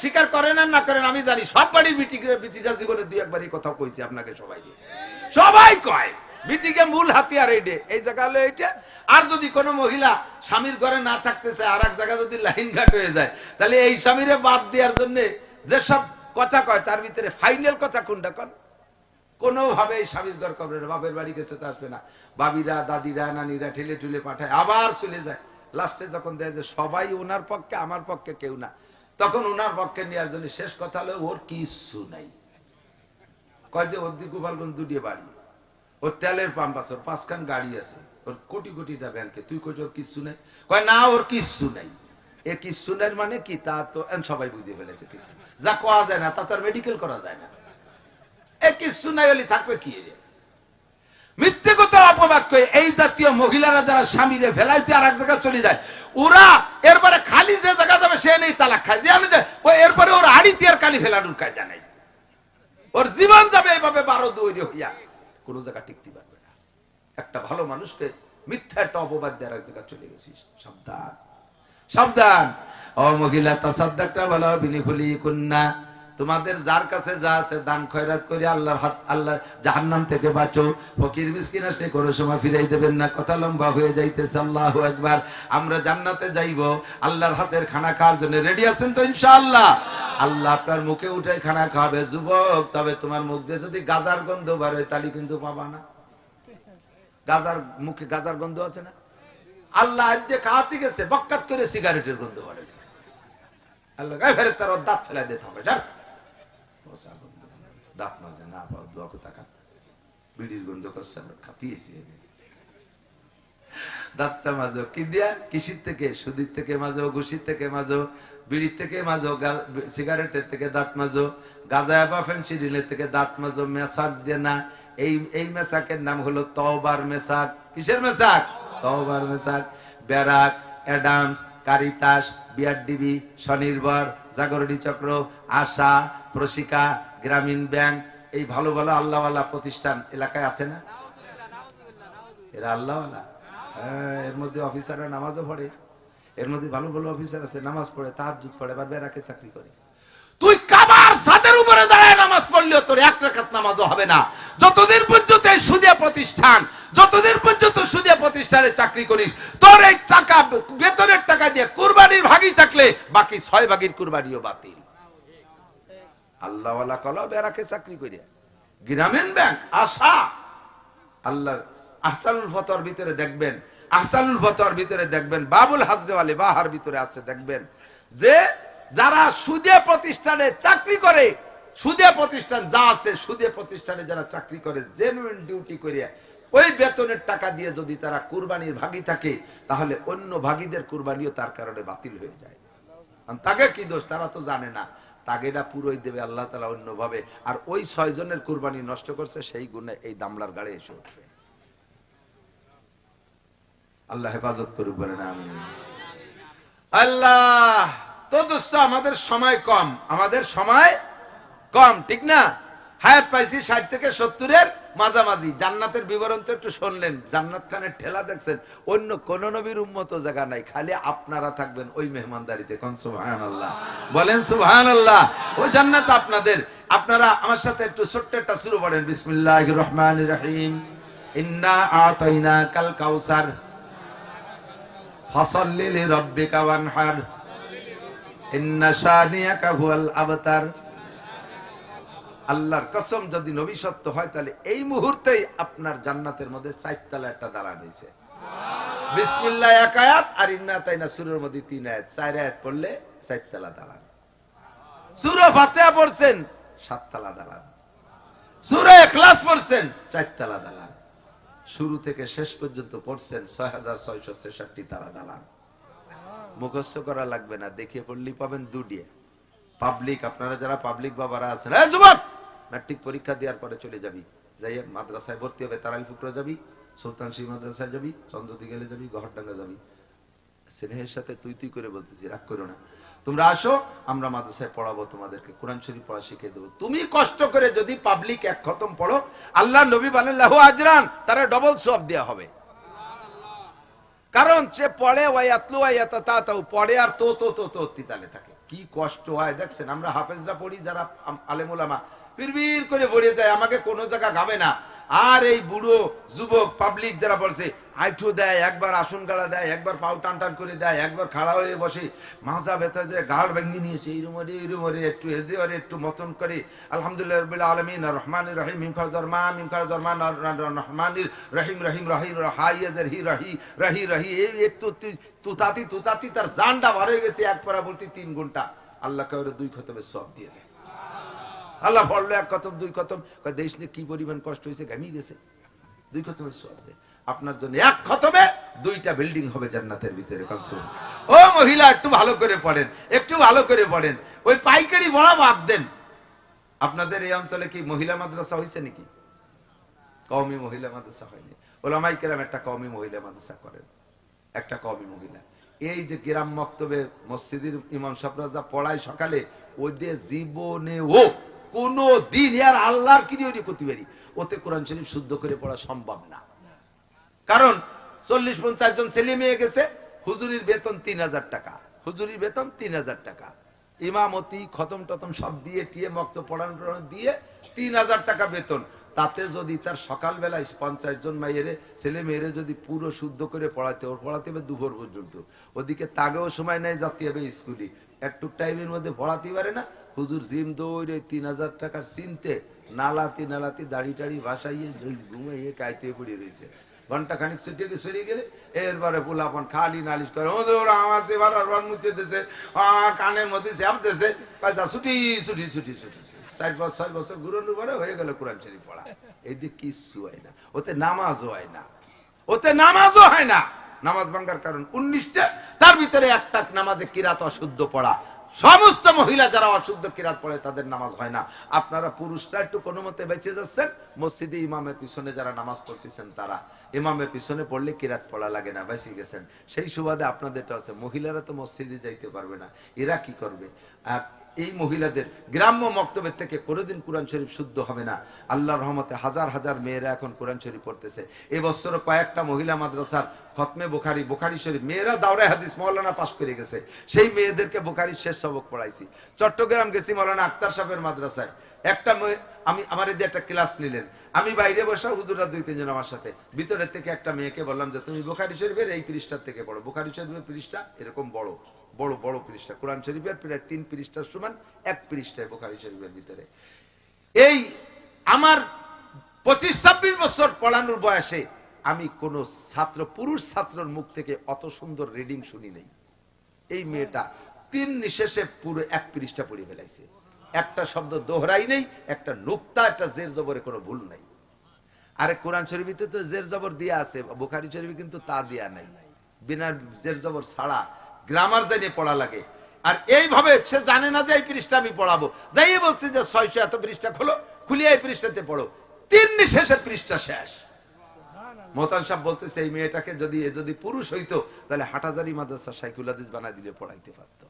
স্বীকার করেন আর না করেন, আমি জানি সব বাড়ির বিটিকে জীবনে দুই একবার এই কথা কইছি আপনাকে সবাই সবাই কয় বিটিকে মূল হাতিয়ার এইটে এই জায়গা হলো এইটা। আর যদি কোনো মহিলা স্বামীর ঘরে না থাকতে চায় আর এক জায়গায় যদি লাইন ঘাট হয়ে যায়, তাহলে এই স্বামীরে বাদ দেওয়ার জন্য যেসব কথা কয়, তার ভিতরে ফাইনাল কথা কোনটা কন? কোনোভাবে এই স্বামীর ঘর কবে না, বাপের বাড়ি গেছে তো আসবে না। বাবিরা, দাদিরা, নানিরা ঠেলে ঠুলে পাঠায়, আবার চলে যায়। লাস্টে যখন দেয় যে সবাই ওনার পক্ষে, আমার পক্ষে কেউ না। তখন ওনার পক্ষে নেওয়ার জন্য শেষ কথা হলো, ওর কিচ্ছু নাই। কয় যে, ওর গোপালগঞ্জ দুটিয়ে বাড়ি। ওর তেলের পাম্প আছে, ওর পাঁচখান গাড়ি আছে, ওর কোটি কোটিটা ব্যাংকে। তুই কই ওর কিচ্ছু নেই? কয়, না, ওর কিচ্ছু নাই। এ কিচ্ছু নাই মানে কি? তা তো সবাই বুঝে ফেলেছে কিছু যা কোয়া যায় না, তা তো আর মেডিকেল করা যায় না। এ কিচ্ছু নাই থাকবে কি রে? মিথ্যে কথা অপবাক্য এই জাতীয় মহিলারা যারা স্বামীরে ফেলাইতে আর এক জায়গায় চলে যায়, ওরা এরপরে খালি যে জায়গা যাবে সে নেই তালাক খায়। যে যায় ও এরপরে ওর হাড়িতে আর কালি ফেলানোর কায়দা নাই। ওর জীবন যাবে এইভাবে বারো দৌড়ে হইয়া, কোনো জায়গা টিকতে পারবে না। একটা ভালো মানুষকে মিথ্যা একটা অপবাদ দেওয়ার এক জায়গায় চলে গেছিস। সাবধান। সাবধান। ও মহিলা, তাসাদ্দাকটা বলো, বিনিফুলি কন্যা তোমাদের যার কাছে যা আছে দান, খয়রাত করে, আল্লাহর হাত আল্লাহর জাহান্নাম থেকে বাঁচো। ফকির মিসকিন আসলে কোনো সময় ফিরাই দেবেন না। কথা লম্বা হয়ে যাইতেছে, আল্লাহ একবার আমরা জান্নাতে যাইব। আল্লাহর হাতের খানা খাওয়ার জন্য রেডি আছেন তো, ইনশাআল্লাহ? আল্লাহ আপনার মুখে উঠে খানা খাওয়াবে। যুবক, তবে তোমার মুখ দিয়ে যদি গাজার গন্ধ বাড়ে তাহলে কিন্তু পাবা না। গাজার মুখে গাজার গন্ধ আছে না? আল্লাহ আজ দিয়ে খাওয়াতে গেছে? বক্কাত করে সিগারেটের গন্ধ বাড়াইছে আল্লাহ গায়ে ফেরেস তার ওর দাঁত ফেলাই দিতে হবে। দাঁত না পাও দোয়া বিড়ির গন্ধ করছে খাতিয়েছি দাঁতটা মাজো কি দিয়া কিসির থেকে সুদির থেকে ঘুষির থেকে বিড়ির থেকে সিগারেটের থেকে দাঁত মাজো গাঁজা বা ফেন্সিডিলের থেকে দাঁত মাজো মেসাক দিয়ে না এই এই মেসাকের নাম হলো তওবার মেসাক কিসের মেসাক তওবার মেসাক BRAC Adams Caritas BRDB Swanirvar Jagorani Chakra আশা প্রশিকা গ্রামীণ ব্যাংক এই ভালো ভালো আল্লাহওয়ালা প্রতিষ্ঠান এলাকায় আছে না? এরা আল্লাহওয়ালা। হ্যাঁ, এর মধ্যে অফিসাররা নামাজও পড়ে। এর মধ্যে ভালো ভালো অফিসার আছে নামাজ পড়ে তার যুগ পড়ে এবার বেড়াকে চাকরি করে। তুই কাবার ছাদের উপরে দাঁড়ায় নামাজ পড়লেও তোর এক রাকাত নামাজও হবে না। যতদিন পর্যন্ত এই সুদিয়া প্রতিষ্ঠান যতদিন পর্যন্ত সুদিয়া প্রতিষ্ঠানে চাকরি করিস, তোর এই টাকা, বেতনের টাকা দিয়ে কুরবানির ভাগই থাকলে বাকি ছয় ভাগের কুরবানিও বাতিল। আল্লাহওয়ালা কল বেড়াকে চাকরি করে গ্রামীণ ব্যাংক, আশা। আল্লাহর আহসানুল ফতর ভিতরে দেখবেন, আহসানুল ফতর ভিতরে দেখবেন, বাবুল হাজরেওয়ালি বাহার ভিতরে আছে, দেখবেন। যে যারা সুদে প্রতিষ্ঠানে চাকরি করে সুদে প্রতিষ্ঠান যা আছে সুদে প্রতিষ্ঠানে যারা চাকরি করে জেনুইন ডিউটি করে ওই বেতনের টাকা দিয়ে যদি তারা কুরবানির ভাগী থাকে, তাহলে অন্য ভাগীদের কুরবানিও তার কারণে বাতিল হয়ে যায়। তাকে কি দোষ? তারা তো জানে না। তাগেটা পুরোই দেবে আল্লাহ তালা অন্যভাবে। আর ওই ছয় জনের কুরবানি নষ্ট করছে, সেই গুণে এই দামলার গাড়ি এসে উঠবে। আল্লাহ হেফাজত করুক, বলেন আমি আল্লাহ, তো দোস্ত, আমাদের সময় কম। আমাদের সময় কম, ঠিক না? হায়াত পাইছি ষাট থেকে সত্তরের মাঝামাঝি। জান্নাতের বিবরণ তো একটু শুনলেন। জান্নাত খানের ঠেলা দেখছেন। অন্য কোন নবীর উন্মত জায়গা নাই। খালি আপনারা থাকবেন ওই মেহমানদারিতে। কোন সুবহান আল্লাহ বলেন সুবহান আল্লাহ ওই জান্নাত আপনাদের। আপনারা আমার সাথে একটু ছোট্ট একটা শুরু করেন। বিসমিল্লাহ রহমান রহিম। ইন্না আতাইনা কাল কাউসার। ফসল্লি লিরাব্বিকা ওয়ানহার। ইন্না শানিয়াকা হুয়াল আবতার। আল্লাহর কসম যদি নবী সত্য হয় তাহলে এই মুহূর্তেই আপনার জান্নাতের মধ্যে চারতলা একটা দালান হয়েছে বিসমিল্লাহ এক আয়াত আর ইন্না তাইনা সুরের মধ্যে তিন আয়াত। চার আয়াত পড়লে চারতলা দালান। সুর ফাতেহা পড়ছেন সাততলা দালান। সুরে এখলাস পড়ছেন চারতলা দালান। শুরু থেকে শেষ পর্যন্ত পড়ছেন ছয় হাজার ছয়শো ছেষট্টি তারা দালান মুখস্থ করা লাগবে না দেখে পড়লি পাবেন দুডিয়ে পাবলিক আপনারা যারা পাবলিক বাবারা আছেন যুবক! ম্যাট্রিক পরীক্ষা দেওয়ার পরে চলে যাবি। যাই মাদ্রাসায় ভর্তি হবে তারাই ফুকরা যাবি, সুলতান সিং মাদ্রাসায় যাবি চন্দ্রদি গেলে যাবি, গহরডাঙ্গা যাবি। স্নেহের সাথে তুই তুই করে বলতেছি, রাগ করো না। তোমরা আসো, আমরা মাদ্রাসায় পড়াবো তোমাদেরকে, কোরআন শরীফ পড়া শিখিয়ে দেবো। তুমি কষ্ট করে যদি পাবলিক এক খতম পড়ো, আল্লাহ নবী বানাল্লাহু আজরান তারা ডবল সব দেওয়া হবে। কারণ সে পড়ে, ওয়াই আতা, তা, তাও পড়ে আর তো তো তো তো, তিতালে থাকে। কি কষ্ট হয়, দেখছেন, আমরা হাফেজরা পড়ি, যারা আলেমুলামা। বিড়বিড় করে পড়ে যায়, আমাকে কোনো জায়গা গাবে না। আর এই বুড়ো যুবক পাবলিক যারা বলছে, আইঠু দেয়, একবার আসন গাড়া দেয়, একবার পাও টান টান করে দেয়, একবার খাড়া হয়ে বসে মাজা ব্যথা যায় গাড় ভেঙে নিয়েছে, এই রুমরে এই রুমরে, একটু হেজে ওরে, একটু মতন করে, আলহামদুলিল্লাহ রবিল আলমিন রহমান রহিম হিমখার জরমা মিমখার জরমান রহমান রহিম রহিম রহিম রহাইয়াজের হি রহি রহি রহি, এই একটু তুতাতি তুতাতি, তার জানটা বার হয়ে গেছে, এক পরা বলতে তিন ঘণ্টা। আল্লাহকে ওরে দুই খতবে সব দিয়ে দেয়। আল্লাহ বলল, এক কতম দুই কয়, দেশ নিয়ে কি পরিমাণ কষ্ট হয়েছে, ঘামিয়ে গেছে? দুই সব আপনার জন্য এক খতমে দুইটা বিল্ডিং হবে জান্নাতের ভিতরে ও মহিলা, একটু ভালো করে পড়েন, একটু ভালো করে পড়েন। ওই পাইকারি বড় বাদ দেন। আপনাদের এই অঞ্চলে কি মহিলা মাদ্রাসা হয়েছে নাকি? কওমি মহিলা মাদ্রাসা হয়নি। ওলামাই কেরাম একটা কওমি মহিলা মাদ্রাসা করেন। একটা কওমি মহিলা। এই যে গ্রাম মক্তবে মসজিদের ইমাম সাহেবরা যা পড়ায় সকালে ওদের জীবনে ও কোনো দিন আর আল্লাহর কি দিয়ে করতে পারি? ওতে কোরআন শরীফ শুদ্ধ করে পড়া সম্ভব না। কারণ চল্লিশ পঞ্চাশ জন ছেলে মেয়ে গেছে, হুজুরির বেতন তিন হাজার টাকা। হুজুরির বেতন তিন হাজার টাকা। ইমামতি, খতম টতম সব দিয়ে টিয়ে মক্ত পড়ানো টড়ানো দিয়ে তিন হাজার টাকা বেতন। তাতে যদি তার সকালবেলায় পঞ্চাশ জন মাইয়েরে, ছেলে মেয়েরে যদি পুরো শুদ্ধ করে পড়াতে, ওর পড়াতে হবে দুপুর পর্যন্ত। ওদিকে তাগেও সময় নেই যাতে হবে স্কুলে। একটু টাইমের মধ্যে পড়াতে পারে না। হুজুর জিম দৌড়ে তিন হাজার টাকার চিনতে নালাতি নালাতি দাড়ি টাড়ি ভাসাইয়ে ঘুমাইয়ে কাইতে পড়ে রয়েছে। ঘণ্টা খানিক গিয়ে সরিয়ে গেলে এরপরে পোলাপন খালি নালিশ করে ওরা আমার সে ভাড়া রন মুতে দিতেছে কানের মধ্যে স্যাপ দিতেছে কাজা ছুটি ছুটি ছুটি ছুটি চার বছর ছয় বছর ঘুরানোর পরে হয়ে গেল কোরআন শরীফ পড়া। এদিকে কিচ্ছু হয় না। ওতে নামাজও হয় না। ওতে নামাজও হয় না। নামাজ ভাঙ্গার কারণ উনিশটা তার ভিতরে একটা নামাজে কিরাত অশুদ্ধ পড়া। সমস্ত মহিলা যারা অশুদ্ধ কিরাত পড়ে, তাদের নামাজ হয় না। আপনারা পুরুষরা একটু কোনো মতে বেঁচে যাচ্ছেন? মসজিদে ইমামের পিছনে যারা নামাজ পড়তেছেন তারা। ইমামের পিছনে পড়লে কিরাত পড়া লাগে না, বেঁচে গেছেন। সেই সুবাদে আপনাদেরটা আছে। মহিলারা তো মসজিদে যাইতে পারবে না। এরা কি করবে? এই মহিলাদের গ্রাম্য মক্তবের থেকে কোনোদিন কোরআন শরীফ শুদ্ধ হবে না। আল্লাহর রহমতে হাজার হাজার মেয়েরা এখন কোরআন শরীফ পড়তেছে। এবছর কয়েকটা মহিলা মাদ্রাসার খতমে বোখারি বোখারি শরীফ, মেয়েরা দাওরাই হাদিস মৌলানা পাশ করে গেছে। সেই মেয়েদেরকে বোখারির শেষ সবক পড়াইছি। চট্টগ্রাম গেছি মৌলানা আক্তার সাহেবের মাদ্রাসায়। একটা আমি, আমার এদিকে একটা ক্লাস নিলেন। আমি বাইরে বসা হুজুরা দুই, তিনজন আমার সাথে। ভিতরের থেকে একটা মেয়েকে বললাম যে, তুমি বোখারি শরীফের এই পৃষ্ঠার থেকে পড়ো। বোখারি শরীফের পৃষ্ঠা এরকম বড় বড় বড় পৃষ্ঠা। কোরআন শরীফের প্রায় তিন পৃষ্ঠার সমান, এক পৃষ্ঠায় বোখারি শরীফের ভিতরে। এই আমার পঁচিশ, ছাব্বিশ বছর পড়ানোর বয়সে আমি কোন ছাত্র, পুরুষ ছাত্রর মুখ থেকে অত সুন্দর রিডিং শুনি নেই। এই মেয়েটা তিন নিশেষে পুরো এক পৃষ্ঠা পড়ে ফেলাইছে। একটা শব্দ দোহরাই নেই, একটা নুক্তা, একটা জের জবরে কোনো ভুল নাই। আরে কোরআন শরীফিতে তো জের জবর দিয়া আছে, বুখারি শরীফে কিন্তু তা দিয়া নাই। বিনা জের জবর ছাড়া গ্রামার জানিয়ে পড়া লাগে। আর এইভাবে সে জানে না যে এই পৃষ্ঠা আমি পড়াবো। যাই বলছে যে ছয়শো এত পৃষ্ঠা খোলো, খুলিয়ে এই পৃষ্ঠাতে পড়ো। তিন নিঃশেষে পৃষ্ঠা শেষ। মোহতান সাহেব বলতেছে, এই মেয়েটাকে যদি যদি পুরুষ হইতো, তাহলে হাটাজারি মাদ্রাসা সাইকুল হাদিস বানাই দিলে পড়াইতে পারতো।